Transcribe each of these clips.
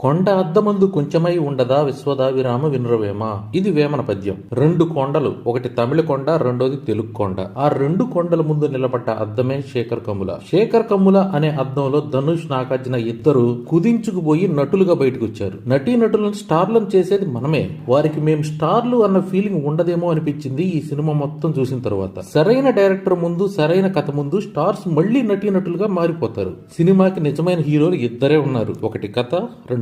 కొండ అద్దమందు కొంచెమై ఉండదా విశ్వదావిరామ వినురవేమ? ఇది వేమన పద్యం. రెండు కొండలు ఒకటి తమిళ కొండ రెండోది తెలుగు కొండ. ఆ రెండు కొండల ముందు నిలబడ్డ అద్దమే శేఖర్ కమ్ముల. శేఖర్ కమ్ముల అనే అద్దంలో ధనుష్ నాగార్జున ఇద్దరు కుదించుకుపోయి నటులుగా బయటకు వచ్చారు నటీ నటులను స్టార్లను చేసేది మనమే. వారికి మేము స్టార్లు అన్న ఫీలింగ్ ఉండదేమో అనిపించింది ఈ సినిమా మొత్తం చూసిన తర్వాత. సరైన డైరెక్టర్ ముందు సరైన కథ ముందు స్టార్స్ మళ్ళీ నటీ నటులుగా మారిపోతారు. సినిమాకి నిజమైన హీరోలు ఇద్దరే ఉన్నారు. ఒకటి కథ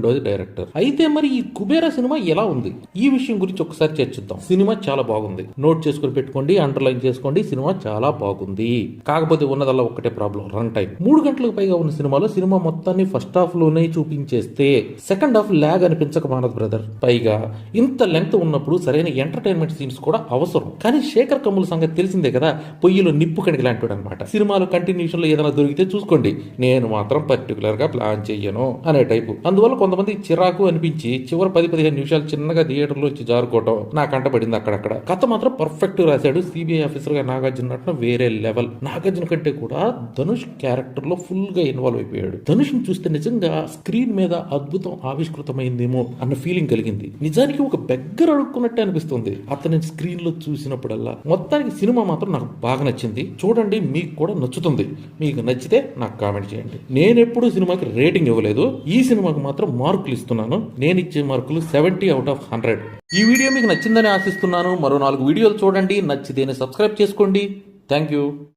రెండోది డైరెక్టర్. అయితే మరి ఈ కుబేరా సినిమా ఎలా ఉంది? ఈ విషయం గురించి ఒకసారి చర్చిద్దాం. సినిమా చాలా బాగుంది. నోట్ చేసుకుని పెట్టుకోండి అండర్లైన్ చేసుకోండి సినిమా చాలా బాగుంది. కాకపోతే ఉన్నదల్లా ఒకటే ప్రాబ్లం రన్ టైం మూడు గంటలకు పైగా ఉన్న సినిమాలో సినిమా మొత్తాన్ని ఫస్ట్ హాఫ్లోనే చూపించేస్తే సెకండ్ హాఫ్ ల్యాగ్ అనిపించక మానదు బ్రదర్. పైగా ఇంత లెంగ్త్ ఉన్నప్పుడు సరైన ఎంటర్టైన్మెంట్ సీన్స్ కూడా అవసరం. కానీ శేఖర్ కమ్ముల సంగతి తెలిసిందే కదా పొయ్యిలో నిప్పు కణికి లాంటివాడు అనమాట సినిమాలో కంటిన్యూషన్లో ఏదైనా దొరికితే చూసుకోండి. నేను మాత్రం పర్టికులర్గా ప్లాన్ చెయ్యను అనే టైపు అందువల్ల కొంతమంది చిరాకు అనిపించి చివరి పది పదిహేను నిమిషాలు చిన్నగా థియేటర్లో వచ్చి జారుకోవటం నా కంటపడింది అక్కడక్కడ. కథ మాత్రం పర్ఫెక్ట్ రాశాడు సిబిఐ ఆఫీసర్గా నాగార్జున నటన వేరే లెవెల్ నాగార్జున కంటే కూడా ధనుష్ క్యారెక్టర్లో ఫుల్గా ఇన్వాల్వ్ అయిపోయాడు. ధనుష్ చూస్తే నిజంగా స్క్రీన్ మీద అద్భుతం ఆవిష్కృతమైందేమో అన్న ఫీలింగ్ కలిగింది. నిజానికి ఒక బెగ్గర అడుక్కున్నట్టే అనిపిస్తుంది. అతని స్క్రీన్లో చూసినప్పుడల్లా మొత్తానికి సినిమా మాత్రం నాకు బాగా నచ్చింది. చూడండి మీకు కూడా నచ్చుతుంది. మీకు నచ్చితే నాకు కామెంట్ చేయండి. నేనెప్పుడు సినిమాకి రేటింగ్ ఇవ్వలేదు. ఈ సినిమాకి మాత్రం మార్కులు ఇస్తున్నాను. నేను ఇచ్చే మార్కులు సెవెంటీ అవుట్ ఆఫ్ హండ్రెడ్. ఈ వీడియో మీకు నచ్చిందని ఆశిస్తున్నాను. మరో నాలుగు వీడియోలు చూడండి. నచ్చితేనే సబ్స్క్రైబ్ చేసుకోండి. Thank you.